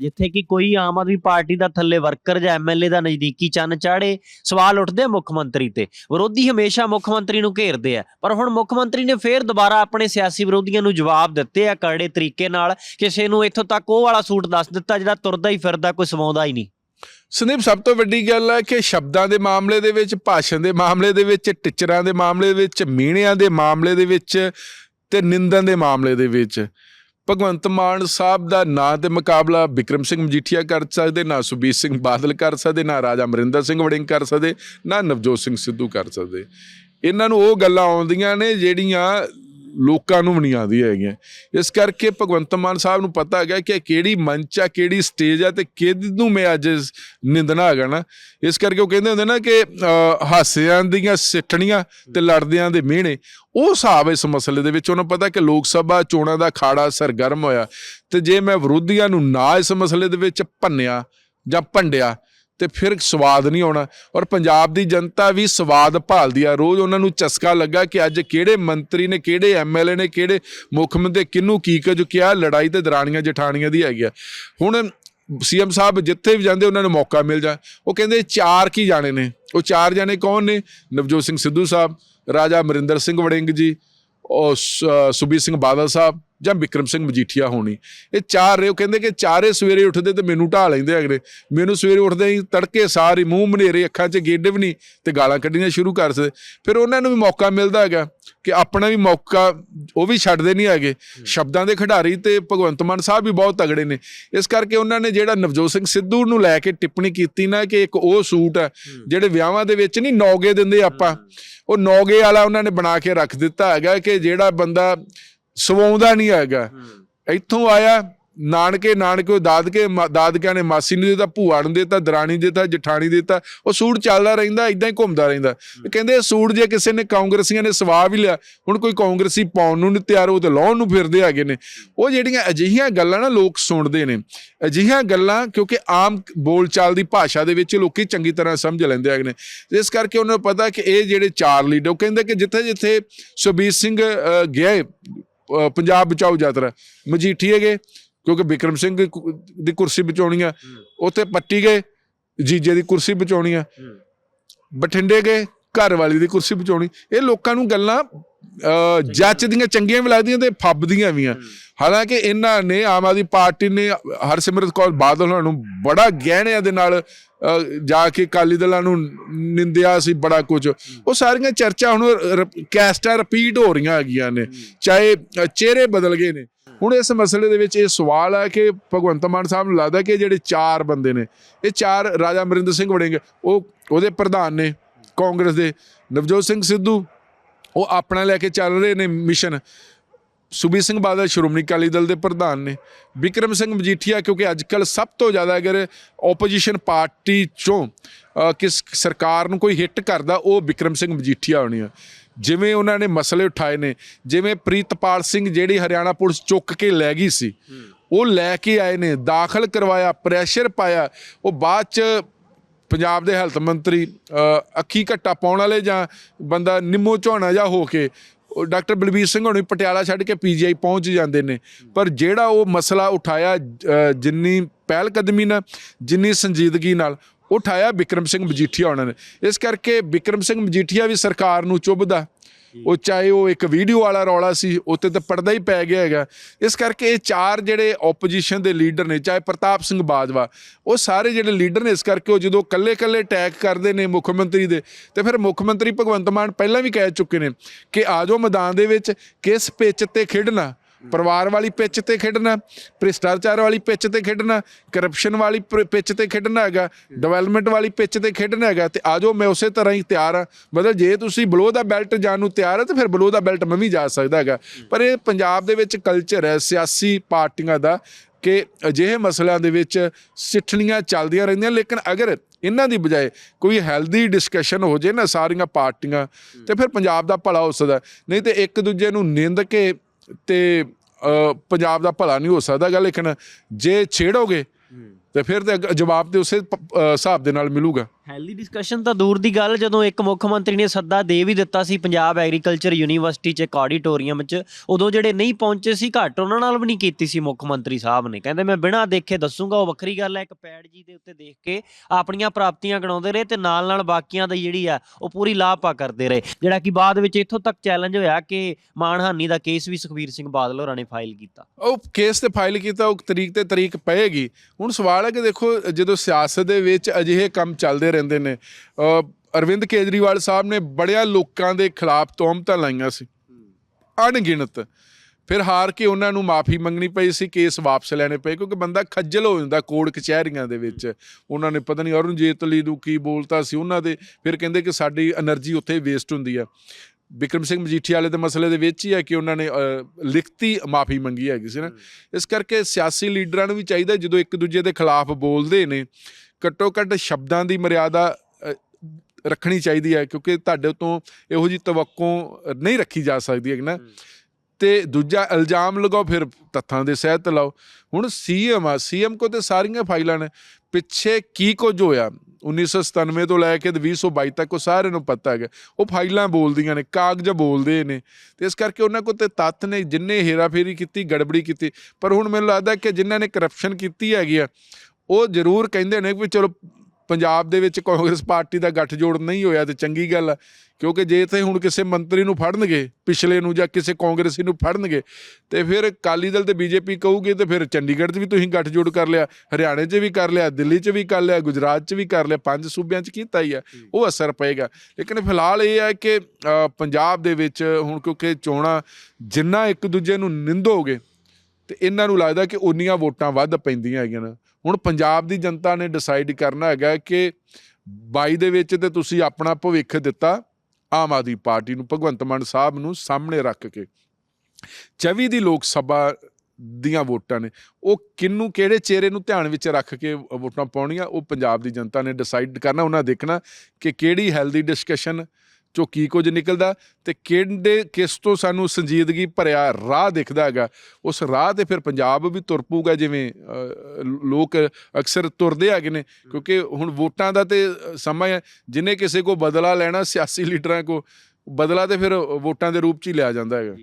ਜਿੱਥੇ ਕਿ ਕੋਈ ਆਮ ਆਦਮੀ ਪਾਰਟੀ ਦਾ ਥੱਲੇ ਵਰਕਰ ਜਾਂ ਐਮਐਲਏ ਦਾ ਨਜ਼ਦੀਕੀ ਚੰਨ ਚਾੜੇ, ਸਵਾਲ ਉੱਠਦੇ ਮੁੱਖ ਮੰਤਰੀ ਤੇ। ਵਿਰੋਧੀ ਹਮੇਸ਼ਾ ਮੁੱਖ ਮੰਤਰੀ ਨੂੰ ਘੇਰਦੇ ਆ। ਪਰ ਹੁਣ ਮੁੱਖ ਮੰਤਰੀ ਨੇ ਫੇਰ ਦੁਬਾਰਾ ਆਪਣੇ ਸਿਆਸੀ ਵਿਰੋਧੀਆਂ ਨੂੰ ਜਵਾਬ ਦਿੱਤੇ ਆ ਕਰੜੇ ਤਰੀਕੇ ਨਾਲ। ਕਿਸੇ ਨੂੰ ਇੱਥੋਂ ਤੱਕ ਉਹ ਵਾਲਾ ਸੂਟ ਦੱਸ ਦਿੱਤਾ ਜਿਹੜਾ ਤੁਰਦਾ ਹੀ ਫਿਰਦਾ, ਕੋਈ ਸਵਾਉਂਦਾ ਹੀ ਨਹੀਂ। ਸੰਦੀਪ ਸਭ ਤੋਂ ਵੱਡੀ ਗੱਲ ਹੈ ਕਿ ਸ਼ਬਦਾਂ ਦੇ ਮਾਮਲੇ ਦੇ ਵਿੱਚ, ਭਾਸ਼ਣ ਦੇ ਮਾਮਲੇ ਦੇ ਵਿੱਚ, ਟਿਚਰਾਂ ਦੇ ਮਾਮਲੇ ਦੇ ਵਿੱਚ, ਮੀਣਿਆਂ ਦੇ ਮਾਮਲੇ ਦੇ ਵਿੱਚ ਤੇ ਨਿੰਦਨ ਦੇ ਮਾਮਲੇ ਦੇ ਵਿੱਚ। ਭਗਵੰਤ ਮਾਨ ਸਾਹਿਬ ਦਾ ਨਾਂ ਤੇ ਮੁਕਾਬਲਾ ਵਿਕਰਮ ਸਿੰਘ ਮਜੀਠੀਆ ਕਰ ਸਕਦੇ, ਨਾ ਸੁਬੀਰ ਸਿੰਘ ਬਾਦਲ ਕਰ ਸਕਦੇ, ਨਾ ਰਾਜਾ ਅਮਰਿੰਦਰ ਸਿੰਘ ਵੜਿੰਗ ਕਰ ਸਕਦੇ, ਨਾ ਨਵਜੋਤ ਸਿੰਘ ਸਿੱਧੂ ਕਰ ਸਕਦੇ। ਇਹਨਾਂ ਨੂੰ ਉਹ ਗੱਲਾਂ ਆਉਂਦੀਆਂ ਨੇ ਜਿਹੜੀਆਂ ਲੋਕਾਂ ਨੂੰ ਵੀ ਨਹੀਂ ਆਉਂਦੀਆਂ ਹੈਗੀਆਂ। ਇਸ ਕਰਕੇ ਭਗਵੰਤ ਮਾਨ ਸਾਹਿਬ ਨੂੰ ਪਤਾ ਹੈਗਾ ਕਿ ਕਿਹੜੀ ਮੰਚ ਆ, ਕਿਹੜੀ ਸਟੇਜ ਆ ਤੇ ਕਿਹਨੂੰ ਮੈਂ ਅੱਜ ਨਿੰਦਣਾ ਹੈਗਾ ਨਾ। ਇਸ ਕਰਕੇ ਉਹ ਕਹਿੰਦੇ ਹੁੰਦੇ ਨਾ ਕਿ ਹਾਸਿਆਂ ਦੀਆਂ ਸਿੱਠਣੀਆਂ ਤੇ ਲੜਦਿਆਂ ਦੇ ਮਿਹਣੇ। ਉਹ ਹਿਸਾਬ ਇਸ ਮਸਲੇ ਦੇ ਵਿੱਚ। ਉਹਨਾਂ ਪਤਾ ਕਿ ਲੋਕ ਸਭਾ ਚੋਣਾਂ ਦਾ ਖਾੜਾ ਸਰਗਰਮ ਹੋਇਆ ਤੇ ਜੇ ਮੈਂ ਵਿਰੋਧੀਆਂ ਨੂੰ ਨਾ ਇਸ ਮਸਲੇ ਦੇ ਵਿੱਚ ਭੰਨਿਆ ਜਾਂ ਭੰਡਿਆ ਤੇ ਫਿਰ ਸਵਾਦ ਨਹੀਂ ਆਉਣਾ। ਔਰ ਪੰਜਾਬ ਦੀ ਜਨਤਾ ਵੀ ਸਵਾਦ ਭਾਲਦੀ ਆ। ਰੋਜ਼ ਉਹਨਾਂ ਨੂੰ ਚਸਕਾ ਲੱਗਾ ਕਿ ਅੱਜ ਕਿਹੜੇ ਮੰਤਰੀ ਨੇ, ਕਿਹੜੇ ਐਮਐਲਏ ਨੇ, ਕਿਹੜੇ ਮੁੱਖ ਮੰਤਰੀ ਕਿਹਨੂੰ ਕੀ ਕੁਝ ਕਿਹਾ, ਲੜਾਈ ਤੇ ਦਰਾਣੀਆਂ, ਜਠਾਣੀਆਂ ਦੀ ਹੈਗੀ ਆ। ਹੁਣ ਸੀਐਮ ਸਾਹਿਬ ਜਿੱਥੇ ਵੀ ਜਾਂਦੇ ਉਹਨਾਂ ਨੂੰ ਮੌਕਾ ਮਿਲ ਜਾ। ਉਹ ਕਹਿੰਦੇ ਚਾਰ ਕੀ ਜਾਣੇ ਨੇ? ਉਹ ਚਾਰ ਜਾਣੇ ਕੌਣ ਨੇ? ਨਵਜੋਤ ਸਿੰਘ ਸਿੱਧੂ ਸਾਹਿਬ, ਰਾਜਾ ਅਮਰਿੰਦਰ ਸਿੰਘ ਵੜਿੰਗ ਜੀ, ਉਹ ਸ- ਸੁਬੀਰ ਸਿੰਘ ਬਾਦਲ ਸਾਹਿਬ ਜਾਂ ਵਿਕਰਮ ਸਿੰਘ ਮਜੀਠੀਆ ਹੋਣੀ। ਇਹ ਚਾਰ ਰਹੇ, ਉਹ ਕਹਿੰਦੇ ਕਿ ਚਾਰੇ ਸਵੇਰੇ ਉੱਠਦੇ ਤੇ ਮੈਨੂੰ ਢਾ ਲੈਂਦੇ ਅਗਲੇ ਮੈਨੂੰ ਸਵੇਰੇ ਉੱਠਦੇ ਹੀ ਤੜਕੇ ਸਾਰੇ ਮੂੰਹ ਮਨੇਰੇ, ਅੱਖਾਂ 'ਚ ਗੇਡੇ ਵੀ ਨਹੀਂ ਤੇ ਗਾਲਾਂ ਕੱਢਣੀਆਂ ਸ਼ੁਰੂ ਕਰ ਸਕਦੇ। ਫਿਰ ਉਹਨਾਂ ਨੂੰ ਵੀ ਮੌਕਾ ਮਿਲਦਾ ਹੈਗਾ ਕਿ ਆਪਣਾ ਵੀ ਮੌਕਾ, ਉਹ ਵੀ ਛੱਡਦੇ ਨਹੀਂ ਹੈਗੇ। ਸ਼ਬਦਾਂ ਦੇ ਖਿਡਾਰੀ ਤੇ ਭਗਵੰਤ ਮਾਨ ਸਾਹਿਬ ਵੀ ਬਹੁਤ ਤਗੜੇ ਨੇ। ਇਸ ਕਰਕੇ ਉਹਨਾਂ ਨੇ ਜਿਹੜਾ ਨਵਜੋਤ ਸਿੰਘ ਸਿੱਧੂ ਨੂੰ ਲੈ ਕੇ ਟਿੱਪਣੀ ਕੀਤੀ ਨਾ ਕਿ ਇੱਕ ਉਹ ਸੂਟ ਹੈ, ਜਿਹੜੇ ਵਿਆਹਾਂ ਦੇ ਵਿੱਚ ਨਹੀਂ ਨੌਗੇ ਦਿੰਦੇ ਆਪਾਂ। ਉਹ ਨੌਗੇ ਵਾਲਾ ਉਹਨਾਂ ਨੇ ਬਣਾ ਕੇ ਰੱਖ ਦਿੱਤਾ ਹੈਗਾ ਕਿ ਜਿਹੜਾ ਬੰਦਾ ਸਵਾਉਂਦਾ ਨਹੀਂ ਹੈਗਾ। ਇੱਥੋਂ ਆਇਆ ਨਾਨਕੇ ਨਾਨਕੇ ਦਾਦਕੇ ਦਾਦਕਿਆਂ ਨੇ ਮਾਸੀ ਨੂੰ ਦਿੱਤਾ ਭੂਆ ਨੂੰ ਦਿੱਤਾ ਦਰਾਣੀ ਦਿੱਤਾ ਜਠਾਣੀ ਦਿੱਤਾ। ਉਹ ਸੂਟ ਚੱਲਦਾ ਰਹਿੰਦਾ ਇਦਾਂ ਹੀ ਘੁੰਮਦਾ ਰਹਿੰਦਾ। ਕਹਿੰਦੇ ਸੂਟ ਜੇ ਕਿਸੇ ਨੇ ਕਾਂਗਰਸੀਆਂ ਨੇ ਸਵਾ ਵੀ ਲਿਆ ਹੁਣ ਕੋਈ ਕਾਂਗਰਸੀ ਪਾਉਣ ਨੂੰ ਨਹੀਂ ਤਿਆਰ ਉਹ ਤੇ ਲਾਉਣ ਨੂੰ ਫਿਰਦੇ ਹੈਗੇ ਨੇ। ਉਹ ਜਿਹੜੀਆਂ ਅਜਿਹੀਆਂ ਗੱਲਾਂ ਨਾ ਲੋਕ ਸੁਣਦੇ ਨੇ ਅਜਿਹੀਆਂ ਗੱਲਾਂ ਕਿਉਂਕਿ ਆਮ ਬੋਲਚਾਲ ਦੀ ਭਾਸ਼ਾ ਦੇ ਵਿੱਚ ਲੋਕੀ ਚੰਗੀ ਤਰ੍ਹਾਂ ਸਮਝ ਲੈਂਦੇ ਹੈਗੇ ਨੇ। ਇਸ ਕਰਕੇ ਉਹਨਾਂ ਨੂੰ ਪਤਾ ਕਿ ਇਹ ਜਿਹੜੇ ਚਾਰ ਲੀਡਰ ਉਹ ਕਹਿੰਦੇ ਕਿ ਜਿੱਥੇ ਜਿੱਥੇ ਸੁਬੀਰ ਸਿੰਘ ਗਏ ਪੰਜਾਬ ਬਚਾਓ ਯਾਤਰਾ। ਮਜੀਠੀਏ ਗਏ ਕਿਉਂਕਿ ਵਿਕਰਮ ਸਿੰਘ ਦੀ ਕੁਰਸੀ ਬਚਾਉਣੀ ਆ। ਉੱਥੇ ਪੱਟੀ ਗਏ ਜੀਜੇ ਦੀ ਕੁਰਸੀ ਬਚਾਉਣੀ ਆ। ਬਠਿੰਡੇ ਗਏ ਘਰ ਵਾਲੀ ਦੀ ਕੁਰਸੀ ਬਚਾਉਣੀ। ਇਹ ਲੋਕਾਂ ਨੂੰ ਗੱਲਾਂ ਅਹ, ਜੱਚਦੀਆਂ ਚੰਗੀਆਂ ਵੀ ਲੱਗਦੀਆਂ ਤੇ ਫੱਬਦੀਆਂ ਵੀ ਆ। ਹਾਲਾਂਕਿ ਇਹਨਾਂ ਨੇ ਆਮ ਆਦਮੀ ਪਾਰਟੀ ਨੇ ਹਰਸਿਮਰਤ ਕੌਰ ਬਾਦਲ ਨੂੰ ਬੜਾ ਗਹਿਣਿਆਂ ਦੇ ਨਾਲ ਜਾ ਕੇ ਕਾਲੀ ਦਲਾਂ ਨੂੰ ਨਿੰਦਿਆ ਸੀ ਬੜਾ ਕੁਝ। ਉਹ ਸਾਰੀਆਂ ਚਰਚਾ ਹੁਣ ਕੈਸਟਾਂ ਰਿਪੀਟ ਹੋ ਰਹੀਆਂ ਹੈਗੀਆਂ ਨੇ ਚਾਹੇ ਚਿਹਰੇ ਬਦਲ ਗਏ ਨੇ। ਹੁਣ ਇਸ ਮਸਲੇ ਦੇ ਵਿੱਚ ਇਹ ਸਵਾਲ ਹੈ ਕਿ ਭਗਵੰਤ ਮਾਨ ਸਾਹਿਬ ਨੂੰ ਲੱਗਦਾ ਕਿ ਜਿਹੜੇ ਚਾਰ ਬੰਦੇ ਨੇ ਇਹ ਚਾਰ ਰਾਜਾ ਅਮਰਿੰਦਰ ਸਿੰਘ ਵੜਿੰਗ ਉਹ ਉਹਦੇ ਪ੍ਰਧਾਨ ਨੇ ਕਾਂਗਰਸ ਦੇ ਨਵਜੋਤ ਸਿੰਘ ਸਿੱਧੂ ਉਹ ਆਪਣਾ ਲੈ ਕੇ ਚੱਲ ਰਹੇ ਨੇ ਮਿਸ਼ਨ। ਸੁਬੀਰ ਸਿੰਘ ਬਾਦਲ, ਸ਼੍ਰੋਮਣੀ ਅਕਾਲੀ ਦਲ ਦੇ ਪ੍ਰਧਾਨ ਨੇ। ਵਿਕਰਮ ਸਿੰਘ ਮਜੀਠੀਆ, ਕਿਉਂਕਿ ਅੱਜ ਕੱਲ ਸਭ ਤੋਂ ਜ਼ਿਆਦਾ ਅਗਰ ਆਪੋਜੀਸ਼ਨ ਪਾਰਟੀ ਚੋਂ ਕਿਸ ਸਰਕਾਰ ਨੂੰ ਕੋਈ ਹਿੱਟ ਕਰਦਾ, ਉਹ ਵਿਕਰਮ ਸਿੰਘ ਮਜੀਠੀਆ ਹੋਣੀ ਆ। ਜਿਵੇਂ ਉਹਨਾਂ ਨੇ ਮਸਲੇ ਉਠਾਏ ਨੇ, ਜਿਵੇਂ ਪ੍ਰੀਤਪਾਲ ਸਿੰਘ ਜਿਹੜੀ ਹਰਿਆਣਾ ਪੁਲਿਸ ਚੁੱਕ ਕੇ ਲੈ ਗਈ ਸੀ, ਉਹ ਲੈ ਕੇ ਆਏ ਨੇ, ਦਾਖਲ ਕਰਵਾਇਆ ਪ੍ਰੈਸ਼ਰ ਪਾਇਆ, ਉਹ ਬਾਅਦ ਚ ਪੰਜਾਬ ਦੇ ਹੈਲਥ ਮੰਤਰੀ ਅੱਖੀ ਘੱਟਾ ਪਾਉਣ ਵਾਲੇ ਜਾਂ ਬੰਦਾ ਨਿੰਮੋ ਝੋਣਾ ਜਾਂ ਹੋ ਕੇ ਡਾਕਟਰ ਬਲਬੀਰ ਸਿੰਘ ਹੋਣੀ ਪਟਿਆਲਾ ਛੱਡ ਕੇ ਪੀਜੀਆਈ ਪਹੁੰਚ ਜਾਂਦੇ ਨੇ। ਪਰ ਜਿਹੜਾ ਉਹ ਮਸਲਾ ਉਠਾਇਆ ਜਿੰਨੀ ਪਹਿਲ ਕਦਮੀ ਨਾਲ, ਜਿੰਨੀ ਸੰਜੀਦਗੀ ਨਾਲ, ਉਠਾਇਆ ਵਿਕਰਮ ਸਿੰਘ ਮਜੀਠੀਆ ਉਹਨਾਂ ਨੇ। ਇਸ ਕਰਕੇ ਵਿਕਰਮ ਸਿੰਘ ਮਜੀਠੀਆ ਵੀ ਸਰਕਾਰ ਨੂੰ ਚੁੱਭਦਾ। ਉਹ ਚਾਹੇ ਉਹ ਇੱਕ ਵੀਡੀਓ ਵਾਲਾ ਰੌਲਾ ਸੀ ਉੱਤੇ ਤਾਂ ਪਰਦਾ ਹੀ ਪੈ ਗਿਆ ਹੈਗਾ। ਇਸ ਕਰਕੇ ਇਹ ਚਾਰ ਜਿਹੜੇ ਆਪੋਜੀਸ਼ਨ ਦੇ ਲੀਡਰ ਨੇ, ਚਾਹੇ ਪ੍ਰਤਾਪ ਸਿੰਘ ਬਾਜਵਾ, ਉਹ ਸਾਰੇ ਜਿਹੜੇ ਲੀਡਰ ਨੇ, ਇਸ ਕਰਕੇ ਉਹ ਜਦੋਂ ਕੱਲੇ-ਕੱਲੇ ਅਟੈਕ ਕਰਦੇ ਨੇ ਮੁੱਖ ਮੰਤਰੀ ਦੇ, ਤੇ ਫਿਰ ਮੁੱਖ ਮੰਤਰੀ ਭਗਵੰਤ ਮਾਨ ਪਹਿਲਾਂ ਵੀ ਕਹਿ ਚੁੱਕੇ ਨੇ ਕਿ ਆਜੋ ਮੈਦਾਨ ਦੇ ਵਿੱਚ, ਕਿਸ ਪਿੱਚ ਤੇ ਖੇਡਣਾ? ਪਰਿਵਾਰ ਵਾਲੀ ਪਿੱਚ ਤੇ ਖੇਡਣਾ, ਭ੍ਰਿਸ਼ਟਾਚਾਰ ਵਾਲੀ ਪਿੱਚ ਤੇ ਖੇਡਣਾ ਕਰਪਸ਼ਨ ਵਾਲੀ ਪ- ਪਿੱਚ ਤੇ ਖੇਡਣਾ ਹੈਗਾ ਡਿਵੈਲਪਮੈਂਟ ਵਾਲੀ ਪਿੱਚ ਤੇ ਖੇਡਣਾ ਹੈਗਾ, ਤੇ ਆਜੋ ਮੈਂ ਉਸੇ ਤਰ੍ਹਾਂ ਹੀ ਤਿਆਰ ਹਾਂ। ਮਤਲਬ ਜੇ ਤੁਸੀਂ ਬਲੋ ਦਾ ਬੈਲਟ ਜਾਣ ਨੂੰ ਤਿਆਰ ਹੈ, ਤੇ ਫਿਰ ਬਲੋ ਦਾ ਬੈਲਟ ਮੈਂ ਵੀ ਜਾ ਸਕਦਾ ਹੈਗਾ। ਪਰ ਇਹ ਪੰਜਾਬ ਦੇ ਵਿੱਚ ਕਲਚਰ ਹੈ, ਸਿਆਸੀ ਪਾਰਟੀਆਂ ਦਾ, ਕਿ ਅਜਿਹੇ ਮਸਲਿਆਂ ਦੇ ਵਿੱਚ ਸਿੱਠਣੀਆਂ ਚੱਲਦੀਆਂ ਰਹਿੰਦੀਆਂ, ਲੇਕਿਨ ਅਗਰ ਇਹਨਾਂ ਦੀ ਬਜਾਏ ਕੋਈ ਹੈਲਦੀ ਡਿਸਕਸ਼ਨ ਹੋ ਜੇ ਨਾ ਸਾਰੀਆਂ ਪਾਰਟੀਆਂ, ਤੇ ਫਿਰ ਪੰਜਾਬ ਦਾ ਭਲਾ ਹੋ ਸਕਦਾ। ਨਹੀਂ ਤੇ ਇੱਕ ਦੂਜੇ ਨੂੰ ਨਿੰਦ ਕੇ ਤੇ ਪੰਜਾਬ ਦਾ ਭਲਾ ਨਹੀਂ ਹੋ ਸਕਦਾਗਾ ਲੇਕਿਨ ਜੇ ਛੇੜੋਗੇ ਤੇ ਫਿਰ ਤੇ ਜਵਾਬ ਤੇ ਉਸੇ ਹਿਸਾਬ ਦੇ ਨਾਲ ਮਿਲੂਗਾ। ਹੈਲਦੀ ਡਿਸਕਸ਼ਨ ਤਾਂ ਦੂਰ ਦੀ ਗੱਲ, ਜਦੋਂ ਇੱਕ ਮੁੱਖ ਮੰਤਰੀ ਨੇ ਸੱਦਾ ਦੇ ਵੀ ਦਿੱਤਾ ਸੀ ਪੰਜਾਬ ਐਗਰੀਕਲਚਰ ਯੂਨੀਵਰਸਿਟੀ 'ਚ ਇੱਕ ਆਡੀਟੋਰੀਅਮ 'ਚ, ਉਦੋਂ ਜਿਹੜੇ ਨਹੀਂ ਪਹੁੰਚੇ ਸੀ, ਘੱਟ ਉਹਨਾਂ ਨਾਲ ਵੀ ਨਹੀਂ ਕੀਤੀ ਸੀ ਮੁੱਖ ਮੰਤਰੀ ਸਾਹਿਬ ਨੇ। ਕਹਿੰਦੇ ਮੈਂ ਬਿਨਾਂ ਦੇਖੇ ਦੱਸੂਗਾ, ਉਹ ਵੱਖਰੀ ਗੱਲ ਹੈ, ਇੱਕ ਪੈਡ ਜੀ ਦੇ ਉੱਤੇ ਦੇਖ ਕੇ ਆਪਣੀਆਂ ਪ੍ਰਾਪਤੀਆਂ ਗਣਾਉਂਦੇ ਰਹੇ ਤੇ ਨਾਲ ਨਾਲ ਬਾਕੀਆਂ ਦੀ ਜਿਹੜੀ ਆ, ਉਹ ਪੂਰੀ ਲਾਪਾ ਕਰਦੇ ਰਹੇ। ਜਿਹੜਾ ਕਿ ਬਾਅਦ ਵਿੱਚ ਇੱਥੋਂ ਤੱਕ ਚੈਲੰਜ ਹੋਇਆ ਕਿ ਮਾਨਹਾਨੀ ਦਾ ਕੇਸ ਵੀ ਸੁਖਬੀਰ ਸਿੰਘ ਬਾਦਲ ਹੋਰਾਂ ਨੇ ਫਾਈਲ ਕੀਤਾ। ਉਹ ਕੇਸ ਤੇ ਫਾਈਲ ਕੀਤਾ, ਉਹ ਤਰੀਕ ਤੇ ਤਰੀਕ ਪਏਗੀ। ਹੁਣ ਸਵਾਲ ਹੈ ਕਿ ਦੇਖੋ, ਜਦੋਂ ਸਿਆਸਤ ਦੇ ਵਿੱਚ ਅਜਿਹੇ ਕੰਮ ਚੱਲਦੇ ਰਹਿੰਦੇ ਨੇ। ਅਰਵਿੰਦ ਕੇਜਰੀਵਾਲ ਸਾਹਿਬ ਨੇ ਬੜਿਆ ਲੋਕਾਂ ਦੇ ਖਿਲਾਫ ਤੌਮਤਾਂ ਲਾਈਆਂ ਸੀ। ਅਣਗਿਣਤ। ਫਿਰ ਹਾਰ ਕੇ ਉਹਨਾਂ ਨੂੰ ਮਾਫੀ ਮੰਗਣੀ ਪਈ ਸੀ, ਕੇਸ ਵਾਪਸ ਲੈਣੇ ਪਏ, ਕਿਉਂਕਿ ਬੰਦਾ ਖੱਜਲ ਹੋ ਜਾਂਦਾ ਕੋਰਟ ਕਚਹਿਰੀਆਂ ਦੇ ਵਿੱਚ। ਉਹਨਾਂ ਨੇ ਪਤਾ ਨਹੀਂ ਔਰੰਗਜ਼ੇਤਲੀ ਨੂੰ ਕੀ ਬੋਲਤਾ ਸੀ ਉਹਨਾਂ ਦੇ। ਫਿਰ ਕਹਿੰਦੇ ਕਿ ਸਾਡੀ એનર્ਜੀ ਉੱਥੇ ਵੇਸਟ ਹੁੰਦੀ ਆ। ਬਿਕਰਮ ਸਿੰਘ ਮਜੀਠੀ ਵਾਲੇ ਦੇ ਮਸਲੇ ਦੇ ਵਿੱਚ ਹੀ ਹੈ ਕਿ ਉਹਨਾਂ ਨੇ ਲਿਖਤੀ ਮਾਫੀ ਮੰਗੀ ਹੈਗੀ ਸੀ ਨਾ। ਇਸ ਕਰਕੇ ਸਿਆਸੀ ਲੀਡਰਾਂ ਨੂੰ ਵੀ ਚਾਹੀਦਾ ਜਦੋਂ ਇੱਕ ਦੂਜੇ ਦੇ ਖਿਲਾਫ ਬੋਲਦੇ ਨੇ ਘੱਟੋ ਘੱਟ ਸ਼ਬਦਾਂ ਦੀ ਮਰਿਆਦਾ ਰੱਖਣੀ ਚਾਹੀਦੀ ਹੈ ਕਿਉਂਕਿ ਤੁਹਾਡੇ ਤੋਂ ਇਹੋ ਜੀ ਤਵੱਕੋ ਨਹੀਂ ਰੱਖੀ ਜਾ ਸਕਦੀ ਹੈ ਨਾ। ਤੇ ਦੂਜਾ ਇਲਜ਼ਾਮ ਲਗਾਓ ਫਿਰ ਤੱਥਾਂ ਦੇ ਸਹਿਤ ਲਾਓ। ਹੁਣ ਸੀਐਮ ਆ ਸੀਐਮ ਕੋ ਤੇ ਸਾਰੀਆਂ ਫਾਈਲਾਂ ਨੇ। ਪਿੱਛੇ ਕੀ ਕੁਝ ਹੋਇਆ? 1997 ਤੋਂ ਲੈ ਕੇ ਤੇ 2022 ਤੱਕ ਉਹ ਸਾਰਿਆਂ ਨੂੰ ਪਤਾ ਹੈਗਾ। ਉਹ ਫਾਈਲਾਂ ਬੋਲਦੀਆਂ ਨੇ ਕਾਗਜ਼ ਬੋਲਦੇ ਨੇ। ਤੇ ਇਸ ਕਰਕੇ ਉਹਨਾਂ ਕੋਲ ਤੇ ਤੱਥ ਨੇ ਜਿੰਨੇ ਹੇਰਾਫੇਰੀ ਕੀਤੀ ਗੜਬੜੀ ਕੀਤੀ। ਪਰ ਹੁਣ ਮੈਨੂੰ ਲੱਗਦਾ ਕਿ ਜਿਨ੍ਹਾਂ ਨੇ ਕਰਪਸ਼ਨ ਕੀਤੀ ਹੈਗੀ ਆ ਉਹ ਜ਼ਰੂਰ ਕਹਿੰਦੇ ਨੇ ਵੀ ਚਲੋ ਪੰਜਾਬ ਦੇ ਵਿੱਚ ਕਾਂਗਰਸ ਪਾਰਟੀ ਦਾ ਗੱਠਜੋੜ ਨਹੀਂ ਹੋਇਆ ਤੇ ਚੰਗੀ ਗੱਲ ਕਿਉਂਕਿ ਜੇ ਇੱਥੇ ਹੁਣ ਕਿਸੇ ਮੰਤਰੀ ਨੂੰ ਫੜਨਗੇ ਪਿਛਲੇ ਨੂੰ ਜਾਂ ਕਿਸੇ ਕਾਂਗਰਸੀ ਨੂੰ ਫੜਨਗੇ ਤੇ ਫਿਰ ਅਕਾਲੀ ਦਲ ਤੇ ਬੀਜੇਪੀ ਕਹੂਗੇ ਤੇ ਫਿਰ ਚੰਡੀਗੜ੍ਹ 'ਚ ਵੀ ਤੁਸੀਂ ਗੱਠਜੋੜ ਕਰ ਲਿਆ ਹਰਿਆਣੇ 'ਚ ਵੀ ਕਰ ਲਿਆ ਦਿੱਲੀ 'ਚ ਵੀ ਕਰ ਲਿਆ ਗੁਜਰਾਤ 'ਚ ਵੀ ਕਰ ਲਿਆ ਪੰਜ ਸੂਬਿਆਂ 'ਚ ਕੀਤਾ ਹੀ ਆ ਉਹ ਅਸਰ ਪਏਗਾ। ਲੇਕਿਨ ਫਿਲਹਾਲ ਇਹ ਹੈ ਕਿ ਪੰਜਾਬ ਦੇ ਵਿੱਚ ਹੁਣ ਕਿਉਂਕਿ ਚੋਣਾਂ ਜਿੰਨਾ ਇੱਕ ਦੂਜੇ ਨੂੰ ਨਿੰਦੋਗੇ ਤੇ ਇਹਨਾਂ ਨੂੰ ਲੱਗਦਾ ਕਿ ਉਨੀਆਂ ਵੋਟਾਂ ਵੱਧ ਪੈਂਦੀਆਂ ਹੈਗੀਆਂ ਨੇ। ਹੁਣ ਪੰਜਾਬ ਦੀ ਜਨਤਾ ਨੇ ਡਿਸਾਈਡ ਕਰਨਾ ਹੈਗਾ ਕਿ 22 ਦੇ ਵਿੱਚ ਤੇ ਤੁਸੀਂ ਆਪਣਾ ਭਵਿੱਖ ਦਿੱਤਾ ਆਮ ਆਦਮੀ ਪਾਰਟੀ ਨੂੰ, ਭਗਵੰਤ ਮਾਨ ਸਾਹਿਬ ਨੂੰ ਸਾਹਮਣੇ ਰੱਖ ਕੇ। 24 ਦੀ ਲੋਕ ਸਭਾ ਦੀਆਂ ਵੋਟਾਂ ਨੇ, ਉਹ ਕਿੰਨੂੰ ਕਿਹੜੇ ਚਿਹਰੇ ਨੂੰ ਧਿਆਨ ਵਿੱਚ ਰੱਖ ਕੇ ਵੋਟਾਂ ਪਾਉਣੀਆਂ, ਉਹ ਪੰਜਾਬ ਦੀ ਜਨਤਾ ਨੇ ਡਿਸਾਈਡ ਕਰਨਾ, ਉਹਨਾਂ ਦੇਖਣਾ ਕਿ ਕਿਹੜੀ ਹੈਲਦੀ ਡਿਸਕਸ਼ਨ ਚੋਂ ਕੀ ਕੁਝ ਨਿਕਲਦਾ ਤੇ ਕਿਹੜੇ ਕਿਸ ਤੋਂ ਸਾਨੂੰ ਸੰਜੀਦਗੀ ਭਰਿਆ ਰਾਹ ਦਿਖਦਾ ਹੈਗਾ। ਉਸ ਰਾਹ ਤੇ ਫਿਰ ਪੰਜਾਬ ਵੀ ਤੁਰ ਪਊਗਾ ਜਿਵੇਂ ਲੋਕ ਅਕਸਰ ਤੁਰਦੇ ਹੈਗੇ ਨੇ, ਕਿਉਂਕਿ ਹੁਣ ਵੋਟਾਂ ਦਾ ਤੇ ਸਮਾਂ ਹੈ ਜਿਨੇ ਕਿਸੇ ਕੋ ਬਦਲਾ ਲੈਣਾ ਸਿਆਸੀ ਲੀਡਰਾਂ ਕੋ ਬਦਲਾ ਤੇ ਫਿਰ ਵੋਟਾਂ ਦੇ ਰੂਪ ਚ ਹੀ ਲਿਆ ਜਾਂਦਾ ਹੈਗਾ।